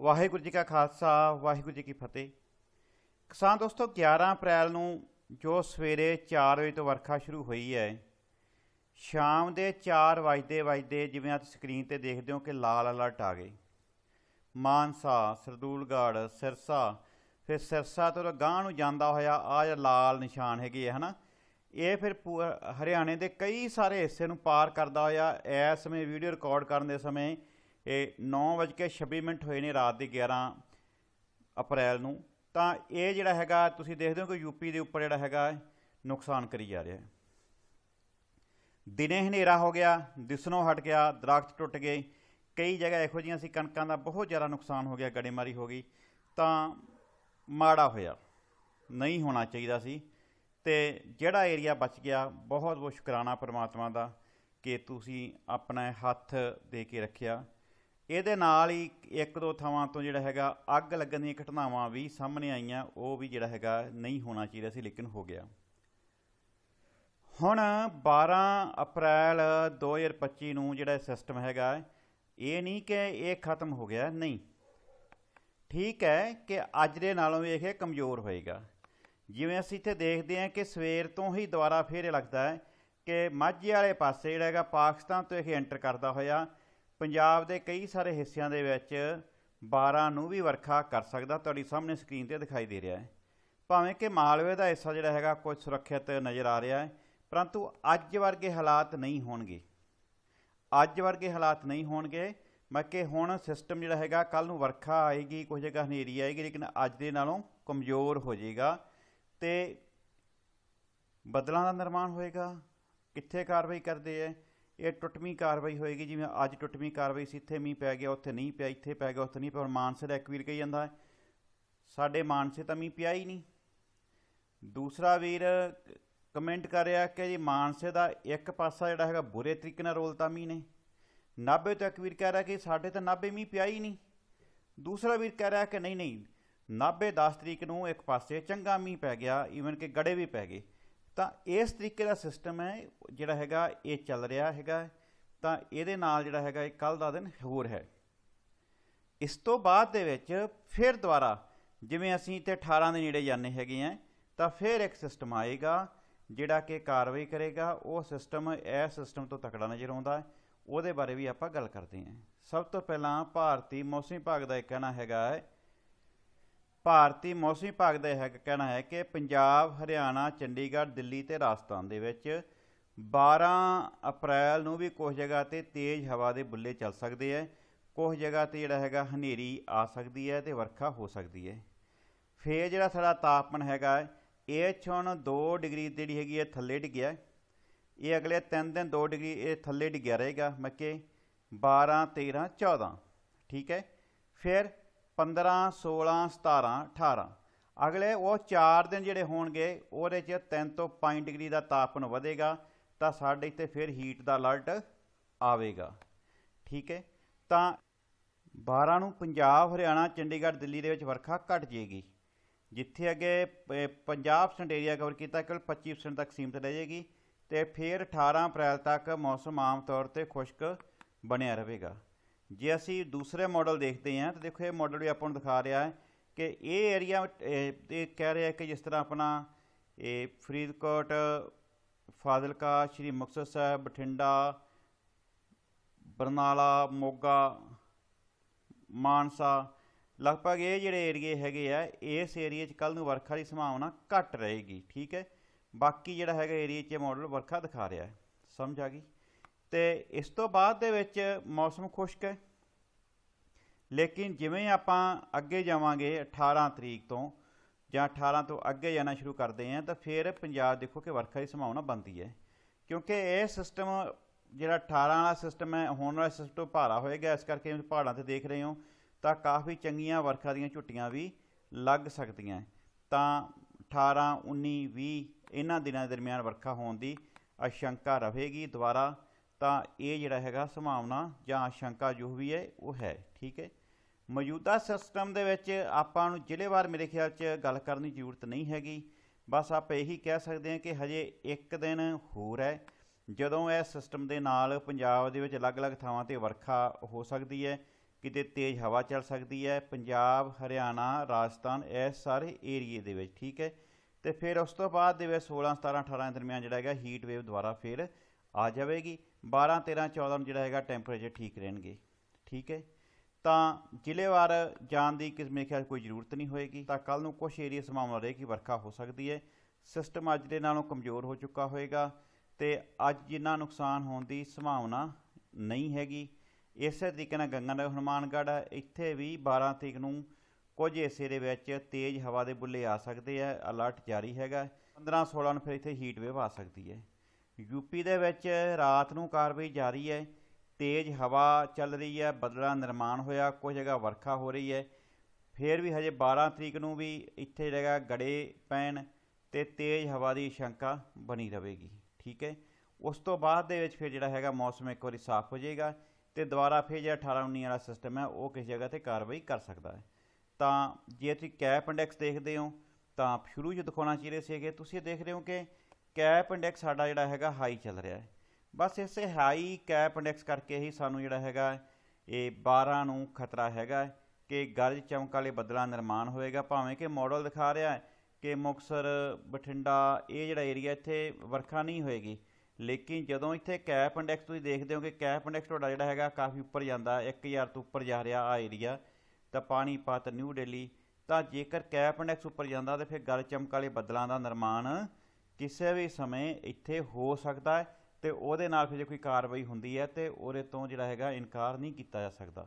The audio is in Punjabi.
ਵਾਹਿਗੁਰੂ ਜੀ ਕਾ ਖਾਲਸਾ, ਵਾਹਿਗੁਰੂ ਜੀ ਕੀ ਫਤਿਹ। ਕਿਸਾਨ ਦੋਸਤੋ 11 ਅਪ੍ਰੈਲ ਨੂੰ ਜੋ ਸਵੇਰੇ 4 ਵਜੇ ਤੋਂ ਵਰਖਾ ਸ਼ੁਰੂ ਹੋਈ ਹੈ, ਸ਼ਾਮ ਦੇ 4 ਵਜਦੇ ਵਜਦੇ ਜਿਵੇਂ ਆਪ ਸਕਰੀਨ ਤੇ ਦੇਖਦੇ ਹੋ ਕਿ ਲਾਲ ਅਲਰਟ ਆ ਗਏ। ਮਾਨਸਾ, ਸਰਦੂਲਗੜ੍ਹ, ਸਿਰਸਾ, ਫਿਰ ਸਿਰਸਾ ਤੋਂ ਗਾਂਹ ਨੂੰ ਜਾਂਦਾ ਹੋਇਆ ਆ ਜਿਹੜਾ ਲਾਲ ਨਿਸ਼ਾਨ ਹੈਗੇ ਆ, ਹਨਾ? ਇਹ ਫਿਰ ਪੂ- ਹਰਿਆਣੇ ਦੇ ਕਈ ਸਾਰੇ ਹਿੱਸੇ ਨੂੰ ਪਾਰ ਕਰਦਾ ਹੋਇਆ, ਇਸ ਸਮੇਂ ਵੀਡੀਓ ਰਿਕਾਰਡ ਕਰਨ ਦੇ ਸਮੇਂ ਇਹ 9:26 ਮਿੰਟ ਹੋਏ ਨੇ ਰਾਤ ਦੇ 11 ਅਪ੍ਰੈਲ ਨੂੰ। ਤਾਂ ਇਹ ਜਿਹੜਾ ਹੈਗਾ, ਤੁਸੀਂ ਦੇਖਦੇ ਹੋ ਕਿ ਯੂਪੀ ਦੇ ਉੱਪਰ ਜਿਹੜਾ ਹੈਗਾ, ਨੁਕਸਾਨ ਕਰੀ ਜਾ ਰਿਹਾ ਹੈ। ਦਿਨੇ ਹਨੇਰਾ ਹੋ ਗਿਆ, ਦਿਸਣੋਂ ਹਟ ਗਿਆ, ਦਰਖਤ ਟੁੱਟ ਗਏ। ਕਈ ਜਗ੍ਹਾ ਇਹੋ ਜਿਹੀਆਂ ਸੀ, ਕਣਕਾਂ ਦਾ ਬਹੁਤ ਜ਼ਿਆਦਾ ਨੁਕਸਾਨ ਹੋ ਗਿਆ, ਗੜੇਮਾਰੀ ਹੋ ਗਈ। ਤਾਂ ਮਾੜਾ ਹੋਇਆ, ਨਹੀਂ ਹੋਣਾ ਚਾਹੀਦਾ ਸੀ। ਤੇ ਜਿਹੜਾ ਏਰੀਆ ਬਚ ਗਿਆ ਬਹੁਤ ਬਹੁਤ ਸ਼ੁਕਰਾਨਾ ਪਰਮਾਤਮਾ ਦਾ ਕਿ ਤੁਸੀਂ ਆਪਣਾ ਹੱਥ ਦੇ ਕੇ ਰੱਖਿਆ। ਇਹਦੇ ਨਾਲ ਹੀ ਇੱਕ ਦੋ ਥਾਵਾਂ ਤੋਂ ਜਿਹੜਾ ਹੈਗਾ ਅੱਗ ਲੱਗਣ ਦੀਆਂ ਘਟਨਾਵਾਂ ਵੀ ਸਾਹਮਣੇ ਆਈਆਂ, ਉਹ ਵੀ ਜਿਹੜਾ ਹੈਗਾ ਨਹੀਂ ਹੋਣਾ ਚਾਹੀਦਾ ਸੀ, ਲੇਕਿਨ ਹੋ ਗਿਆ। ਹੁਣ 12 ਅਪ੍ਰੈਲ 2025 ਨੂੰ ਜਿਹੜਾ ਸਿਸਟਮ ਹੈਗਾ, ਇਹ ਨਹੀਂ ਕਿ ਇਹ ਖਤਮ ਹੋ ਗਿਆ, ਨਹੀਂ। ਠੀਕ ਹੈ ਕਿ ਅੱਜ ਦੇ ਨਾਲੋਂ ਵੀ ਇਹ ਕਮਜ਼ੋਰ ਹੋਏਗਾ। ਜਿਵੇਂ ਅਸੀਂ ਇੱਥੇ ਦੇਖਦੇ ਹਾਂ ਕਿ ਸਵੇਰ ਤੋਂ ਹੀ ਦੁਬਾਰਾ ਫੇਰ ਇਹ ਲੱਗਦਾ ਹੈ ਕਿ ਮਾਝੇ ਵਾਲੇ ਪਾਸੇ ਜਿਹੜਾ ਹੈਗਾ ਪਾਕਿਸਤਾਨ ਤੋਂ ਇਹ ਐਂਟਰ ਕਰਦਾ ਹੋਇਆ ਪੰਜਾਬ ਦੇ ਕਈ ਸਾਰੇ ਹਿੱਸਿਆਂ ਦੇ ਵਿੱਚ 12 ਨੂੰ ਵੀ ਵਰਖਾ ਕਰ ਸਕਦਾ। ਤੁਹਾਡੀ ਸਾਹਮਣੇ ਸਕਰੀਨ ਤੇ ਦਿਖਾਈ ਦੇ ਰਿਹਾ ਹੈ। ਭਾਵੇਂ ਕਿ ਮਾਲਵੇ ਦਾ ਹਿੱਸਾ ਜਿਹੜਾ ਹੈਗਾ ਕੁਝ ਸੁਰੱਖਿਅਤ ਨਜ਼ਰ ਆ ਰਿਹਾ ਹੈ, ਪਰੰਤੂ ਅੱਜ ਵਰਗੇ ਹਾਲਾਤ ਨਹੀਂ ਹੋਣਗੇ। ਅੱਜ ਵਰਗੇ ਹਾਲਾਤ ਨਹੀਂ ਹੋਣਗੇ। ਬਾਕੀ ਹੁਣ ਸਿਸਟਮ ਜਿਹੜਾ ਹੈਗਾ ਕੱਲ ਨੂੰ ਵਰਖਾ ਆਏਗੀ, ਕੁਝ ਜਗ੍ਹਾ ਹਨੇਰੀ ਆਏਗੀ, ਲੇਕਿਨ ਅੱਜ ਦੇ ਨਾਲੋਂ ਕਮਜ਼ੋਰ ਹੋ ਜਾਏਗਾ ਤੇ ਬਦਲਾਂ ਦਾ ਨਿਰਮਾਣ ਹੋਏਗਾ। ਕਿੱਥੇ ਕਾਰਵਾਈ ਕਰਦੇ ਐ ਇਹ ਟੁੱਟਵੀਂ ਕਾਰਵਾਈ ਹੋਏਗੀ, ਜਿਵੇਂ ਅੱਜ ਟੁੱਟਵੀਂ ਕਾਰਵਾਈ ਸੀ, ਇੱਥੇ ਮੀਂਹ ਪੈ ਗਿਆ, ਉੱਥੇ ਨਹੀਂ ਪਿਆ, ਇੱਥੇ ਪੈ ਗਿਆ, ਉੱਥੇ ਨਹੀਂ ਪਿਆ ਹੁਣ ਮਾਨਸੇ ਦਾ ਇੱਕ ਵੀਰ ਕਹੀ ਜਾਂਦਾ ਹੈ, ਸਾਡੇ ਮਾਨਸੇ ਤਾਂ ਮੀਂਹ ਪਿਆ ਹੀ ਨਹੀਂ। ਦੂਸਰਾ ਵੀਰ ਕਮੈਂਟ ਕਰ ਰਿਹਾ ਕਿ ਜੀ ਮਾਨਸੇ ਦਾ ਇੱਕ ਪਾਸਾ ਜਿਹੜਾ ਹੈਗਾ ਬੁਰੇ ਤਰੀਕੇ ਨਾਲ ਰੋਲਤਾ ਮੀਂਹ ਨੇ। ਨਾਭੇ ਤੋਂ ਇੱਕ ਵੀਰ ਕਹਿ ਰਿਹਾ ਕਿ ਸਾਡੇ ਤਾਂ ਨਾਭੇ ਮੀਂਹ ਪਿਆ ਹੀ ਨਹੀਂ। ਦੂਸਰਾ ਵੀਰ ਕਹਿ ਰਿਹਾ ਕਿ ਨਹੀਂ ਨਹੀਂ, ਨਾਭੇ 10 ਤਰੀਕ ਨੂੰ ਇੱਕ ਪਾਸੇ ਚੰਗਾ ਮੀਂਹ ਪੈ ਗਿਆ ਈਵਨ ਕਿ ਗੜੇ ਵੀ ਪੈ ਗਏ। ਤਾਂ ਇਸ ਤਰੀਕੇ ਦਾ ਸਿਸਟਮ ਹੈ, ਜਿਹੜਾ ਹੈਗਾ, ਇਹ ਚੱਲ ਰਿਹਾ ਹੈਗਾ, ਤਾਂ ਇਹਦੇ ਨਾਲ ਜਿਹੜਾ ਹੈਗਾ, ਇਹ ਕੱਲ ਦਾ ਦਿਨ ਹੋਰ ਹੈ। ਇਸ ਤੋਂ ਬਾਅਦ ਦੇ ਵਿੱਚ ਫਿਰ ਦੁਬਾਰਾ, ਜਿਵੇਂ ਅਸੀਂ ਤੇ 18 ਦੇ ਨੇੜੇ ਜਾਂਦੇ ਹੈਗੇ ਆ ਤਾਂ ਫਿਰ ਇੱਕ ਸਿਸਟਮ ਆਏਗਾ, ਜਿਹੜਾ ਕਿ ਕਾਰਵਾਈ ਕਰੇਗਾ। ਉਹ ਸਿਸਟਮ ਇਹ ਸਿਸਟਮ ਤੋਂ ਤਕੜਾ ਨਜ਼ਰ ਆਉਂਦਾ ਹੈ। ਉਹਦੇ ਬਾਰੇ ਵੀ ਆਪਾਂ ਗੱਲ ਕਰਦੇ ਹਾਂ। ਸਭ ਤੋਂ ਪਹਿਲਾਂ ਭਾਰਤੀ ਮੌਸਮੀ ਵਿਭਾਗ ਦਾ ਇਹ ਕਹਿਣਾ ਹੈਗਾ ਹੈ ਭਾਰਤੀ ਮੌਸਮੀ ਵਿਭਾਗ ਦਾ ਇਹ ਕਹਿਣਾ ਹੈ ਕਿ ਪੰਜਾਬ, ਹਰਿਆਣਾ, ਚੰਡੀਗੜ੍ਹ, ਦਿੱਲੀ ਤੇ ਰਾਜਸਥਾਨ ਦੇ ਵਿੱਚ 12 ਅਪ੍ਰੈਲ ਨੂੰ ਵੀ ਕੁਝ ਜਗ੍ਹਾ ਤੇ ਤੇਜ਼ ਹਵਾ ਦੇ ਬੁੱਲੇ ਚੱਲ ਸਕਦੇ ਹੈ ਕੁਝ ਜਗ੍ਹਾ ਤੇ ਜਿਹੜਾ ਹੈਗਾ ਹਨੇਰੀ ਆ ਸਕਦੀ ਹੈ ਤੇ ਵਰਖਾ ਹੋ ਸਕਦੀ ਹੈ ਫੇਰ ਜਿਹੜਾ ਸਾਡਾ ਤਾਪਮਾਨ ਹੈਗਾ ਇਹ 'ਚ ਹੁਣ 2 ਡਿਗਰੀ ਜਿਹੜੀ ਹੈਗੀ ਹੈ ਥੱਲੇ ਡਿੱਗਿਆ ਇਹ ਅਗਲੇ 3 ਦਿਨ 2 ਡਿਗਰੀ ਇਹ ਥੱਲੇ ਡਿੱਗਿਆ ਰਹੇਗਾ। ਮੱਕੇ 12 13 14 ਠੀਕ ਹੈ ਫਿਰ 15 16 17 18 ਅਗਲੇ ਉਹ 4 ਦਿਨ ਜਿਹੜੇ ਹੋਣਗੇ, ਉਹਦੇ 'ਚ 3 ਤੋਂ 5 ਡਿਗਰੀ ਦਾ ਤਾਪਮਾਨ ਵਧੇਗਾ, ਤਾਂ ਸਾਡੇ ਇੱਥੇ ਫਿਰ ਹੀਟ ਦਾ ਅਲਰਟ ਆਵੇਗਾ। ਠੀਕ ਹੈ? ਤਾਂ 12 ਨੂੰ ਪੰਜਾਬ, ਹਰਿਆਣਾ, ਚੰਡੀਗੜ੍ਹ, ਦਿੱਲੀ ਦੇ ਵਿੱਚ ਵਰਖਾ ਘਟ ਜਾਏਗੀ। ਜਿੱਥੇ ਅੱਗੇ 50% ਏਰੀਆ ਕਵਰ ਕੀਤਾ ਕੇਵਲ 25% ਤੱਕ ਸੀਮਤ ਰਹਿ ਜਾਏਗੀ ਤੇ ਫਿਰ 18 ਅਪ੍ਰੈਲ ਤੱਕ ਮੌਸਮ ਆਮ ਤੌਰ ਤੇ ਖੁਸ਼ਕ ਬਣਿਆ ਰਹੇਗਾ। ਜੇ ਅਸੀਂ ਦੂਸਰੇ ਮਾਡਲ ਦੇਖਦੇ ਹਾਂ, ਤਾਂ ਦੇਖੋ ਇਹ ਮਾਡਲ ਵੀ ਆਪਾਂ ਨੂੰ ਦਿਖਾ ਰਿਹਾ ਹੈ ਕਿ ਇਹ ਏਰੀਆ ਇਹ ਕਹਿ ਰਿਹਾ ਕਿ ਜਿਸ ਤਰ੍ਹਾਂ ਆਪਣਾ ਇਹ ਫਰੀਦਕੋਟ, ਫਾਜ਼ਿਲਕਾ, ਸ਼੍ਰੀ ਮੁਕਤਸਰ ਸਾਹਿਬ, ਬਠਿੰਡਾ, ਬਰਨਾਲਾ, ਮੋਗਾ, ਮਾਨਸਾ, ਲਗਭਗ ਇਹ ਜਿਹੜੇ ਏਰੀਏ ਹੈਗੇ ਆ, ਇਸ ਏਰੀਏ 'ਚ ਕੱਲ ਨੂੰ ਵਰਖਾ ਦੀ ਸੰਭਾਵਨਾ ਘੱਟ ਰਹੇਗੀ, ਠੀਕ ਹੈ? ਬਾਕੀ ਜਿਹੜਾ ਹੈਗਾ ਏਰੀਏ 'ਚ ਮਾਡਲ ਵਰਖਾ ਦਿਖਾ ਰਿਹਾ ਹੈ। ਸਮਝ ਆ ਗਈ? ਤੇ ਇਸ ਤੋਂ ਬਾਅਦ ਦੇ ਵਿੱਚ ਮੌਸਮ ਖੁਸ਼ਕ ਹੈ। ਲੇਕਿਨ ਜਿਵੇਂ ਆਪਾਂ ਅੱਗੇ ਜਾਵਾਂਗੇ 18 ਤਰੀਕ ਤੋਂ ਜਾਂ 18 ਤੋਂ ਅੱਗੇ ਜਾਣਾ ਸ਼ੁਰੂ ਕਰਦੇ ਹਾਂ, ਤਾਂ ਫਿਰ ਪੰਜਾਬ ਦੇਖੋ ਕਿ ਵਰਖਾ ਦੀ ਸੰਭਾਵਨਾ ਬਣਦੀ ਹੈ। ਕਿਉਂਕਿ ਇਹ ਸਿਸਟਮ ਜਿਹੜਾ 18 ਵਾਲਾ ਸਿਸਟਮ ਹੈ, ਹੁਣ ਵਾਲਾ ਸਿਸਟਮ ਭਾਰਾ ਹੋਏਗਾ, ਇਸ ਕਰਕੇ ਪਹਾੜਾਂ ਤੇ ਦੇਖ ਰਹੇ ਹੋ, ਤਾਂ ਕਾਫੀ ਚੰਗੀਆਂ ਵਰਖਾ ਦੀਆਂ ਝੁੱਟੀਆਂ ਵੀ ਲੱਗ ਸਕਦੀਆਂ ਤਾਂ 18 19 20 ਇਹਨਾਂ ਦਿਨਾਂ ਦੇ ਦਰਮਿਆਨ ਵਰਖਾ ਹੋਣ ਦੀ ਆਸ਼ੰਕਾ ਰਹੇਗੀ ਦੁਬਾਰਾ। ਤਾਂ ਇਹ ਜਿਹੜਾ ਹੈਗਾ ਸੰਭਾਵਨਾ ਜਾਂ ਸ਼ੰਕਾ ਜੋ ਵੀ ਹੈ, ਉਹ ਹੈ, ਠੀਕ ਹੈ? ਮੌਜੂਦਾ ਸਿਸਟਮ ਦੇ ਵਿੱਚ ਆਪਾਂ ਨੂੰ ਜ਼ਿਲ੍ਹੇਵਾਰ ਮੇਰੇ ਖਿਆਲ 'ਚ ਗੱਲ ਕਰਨ ਦੀ ਜ਼ਰੂਰਤ ਨਹੀਂ ਹੈਗੀ। ਬਸ ਆਪਾਂ ਇਹੀ ਕਹਿ ਸਕਦੇ ਹਾਂ ਕਿ ਹਜੇ ਇੱਕ ਦਿਨ ਹੋਰ ਹੈ, ਜਦੋਂ ਇਹ ਸਿਸਟਮ ਦੇ ਨਾਲ ਪੰਜਾਬ ਦੇ ਵਿੱਚ ਅਲੱਗ-ਅਲੱਗ ਥਾਵਾਂ ਤੇ ਵਰਖਾ ਹੋ ਸਕਦੀ ਹੈ, ਕਿਤੇ ਤੇਜ਼ ਹਵਾ ਚੱਲ ਸਕਦੀ ਹੈ, ਪੰਜਾਬ, ਹਰਿਆਣਾ, ਰਾਜਸਥਾਨ, ਇਹ ਸਾਰੇ ਏਰੀਏ ਦੇ ਵਿੱਚ, ਠੀਕ ਹੈ? ਤੇ ਫਿਰ ਉਸ ਤੋਂ ਬਾਅਦ ਦੇ ਵਿੱਚ 16 17 18 ਦਰਮਿਆਨ ਜਿਹੜਾ ਹੈਗਾ ਹੀਟ ਵੇਵ ਦੁਬਾਰਾ ਫਿਰ ਆ ਜਾਵੇਗੀ। 12 13 14 ਨੂੰ ਜਿਹੜਾ ਹੈਗਾ ਟੈਂਪਰੇਚਰ ਠੀਕ ਰਹਿਣਗੇ। ਠੀਕ ਹੈ? ਤਾਂ ਜ਼ਿਲ੍ਹੇਵਾਰ ਜਾਣ ਦੀ ਕਿਸ ਮੇਰੇ ਖਿਆਲ ਕੋਈ ਜ਼ਰੂਰਤ ਨਹੀਂ ਹੋਏਗੀ। ਤਾਂ ਕੱਲ ਨੂੰ ਕੁਝ ਏਰੀਆ ਸੰਭਾਵਨਾ ਰਹੇਗੀ ਵਰਖਾ ਹੋ ਸਕਦੀ ਹੈ। ਸਿਸਟਮ ਅੱਜ ਦੇ ਨਾਲੋਂ ਕਮਜ਼ੋਰ ਹੋ ਚੁੱਕਾ ਹੋਏਗਾ ਤੇ ਅੱਜ ਜਿੰਨਾ ਨੁਕਸਾਨ ਹੋਣ ਦੀ ਸੰਭਾਵਨਾ ਨਹੀਂ ਹੈਗੀ। ਇਸੇ ਤਰੀਕੇ ਨਾਲ ਗੰਗਾਨਗਰ ਹਨੂਮਾਨਗੜ੍ਹ ਹੈ, ਇੱਥੇ ਵੀ 12 ਤਰੀਕ ਨੂੰ ਕੁਝ ਹਿੱਸੇ ਦੇ ਵਿੱਚ ਤੇਜ਼ ਹਵਾ ਦੇ ਬੁੱਲੇ ਆ ਸਕਦੇ ਆ ਅਲਰਟ ਜਾਰੀ ਹੈਗਾ। 15 16 ਨੂੰ ਫਿਰ ਇੱਥੇ ਹੀਟ ਵੇਵ ਆ ਸਕਦੀ ਹੈ। ਯੂਪੀ ਦੇ ਵਿੱਚ ਰਾਤ ਨੂੰ ਕਾਰਵਾਈ ਜਾਰੀ ਹੈ, ਤੇਜ਼ ਹਵਾ ਚੱਲ ਰਹੀ ਹੈ, ਬਦਲਾ ਨਿਰਮਾਣ ਹੋਇਆ, ਕੁਝ ਜਗ੍ਹਾ ਵਰਖਾ ਹੋ ਰਹੀ ਹੈ। ਫਿਰ ਵੀ ਹਜੇ 12 ਤਰੀਕ ਨੂੰ ਵੀ ਇੱਥੇ ਜਿਹੜਾ ਗੜੇ ਪੈਣ ਤੇ ਤੇਜ਼ ਹਵਾ ਦੀ ਸ਼ੰਕਾ ਬਣੀ ਰਹੇਗੀ, ਠੀਕ ਹੈ? ਉਸ ਤੋਂ ਬਾਅਦ ਦੇ ਵਿੱਚ ਫਿਰ ਜਿਹੜਾ ਹੈਗਾ ਮੌਸਮ ਇੱਕ ਵਾਰੀ ਸਾਫ਼ ਹੋ ਜਾਏਗਾ ਤੇ ਦੁਬਾਰਾ ਫਿਰ ਜਿਹੜਾ 18 19 ਵਾਲਾ ਸਿਸਟਮ ਹੈ, ਉਹ ਕਿਸੇ ਜਗ੍ਹਾ ਤੇ ਕਾਰਵਾਈ ਕਰ ਸਕਦਾ ਹੈ। ਤਾਂ ਜੇ ਤੁਸੀਂ ਕੈਪ ਇੰਡੈਕਸ ਦੇਖਦੇ ਹੋ, ਤਾਂ ਸ਼ੁਰੂ 'ਚ ਦਿਖਾਉਣਾ ਚਾਹੀਦੇ ਸੀਗੇ, ਤੁਸੀਂ ਇਹ ਦੇਖ ਰਹੇ ਹੋ ਕਿ ਕੈਪ ਇੰਡੈਕਸ ਸਾਡਾ ਜਿਹੜਾ ਹੈਗਾ ਹਾਈ ਚੱਲ ਰਿਹਾ ਹੈ। ਬਸ ਇਸੇ ਹਾਈ ਕੈਪ ਇੰਡੈਕਸ ਕਰਕੇ ਹੀ ਸਾਨੂੰ ਜਿਹੜਾ ਹੈਗਾ ਇਹ 12 ਨੂੰ ਖਤਰਾ ਹੈਗਾ ਕਿ ਗਰਜ ਚਮਕ ਵਾਲੇ ਬੱਦਲਾਂ ਨਿਰਮਾਣ ਹੋਏਗਾ। ਭਾਵੇਂ ਕਿ ਮਾਡਲ ਦਿਖਾ ਰਿਹਾ ਹੈ ਕਿ ਮੁਕਤਸਰ, ਬਠਿੰਡਾ ਇਹ ਜਿਹੜਾ ਏਰੀਆ ਇੱਥੇ ਵਰਖਾ ਨਹੀਂ ਹੋਏਗੀ। ਲੇਕਿਨ ਜਦੋਂ ਇੱਥੇ ਕੈਪ ਇੰਡੈਕਸ ਤੁਸੀਂ ਦੇਖਦੇ ਹੋ ਕਿ ਕੈਪ ਇੰਡੈਕਸ ਤੁਹਾਡਾ ਜਿਹੜਾ ਹੈਗਾ ਕਾਫੀ ਉੱਪਰ ਜਾਂਦਾ 1000 ਤੋਂ ਉੱਪਰ ਜਾ ਰਿਹਾ ਆ ਏਰੀਆ ਤਾਂ ਪਾਣੀਪਤ, ਨਿਊ ਦਿੱਲੀ, ਤਾਂ ਜੇਕਰ ਕੈਪ ਇੰਡੈਕਸ ਉੱਪਰ ਜਾਂਦਾ ਤਾਂ ਫਿਰ ਗਰਜ ਚਮਕ ਵਾਲੇ ਬੱਦਲਾਂ ਦਾ ਨਿਰਮਾਣ ਕਿਸੇ ਵੀ ਸਮੇਂ ਇੱਥੇ ਹੋ ਸਕਦਾ ਹੈ ਤੇ ਉਹਦੇ ਨਾਲ ਫਿਰ ਜੇ ਕੋਈ ਕਾਰਵਾਈ ਹੁੰਦੀ ਹੈ ਤੇ ਉਹਦੇ ਤੋਂ ਜਿਹੜਾ ਹੈਗਾ ਇਨਕਾਰ ਨਹੀਂ ਕੀਤਾ ਜਾ ਸਕਦਾ।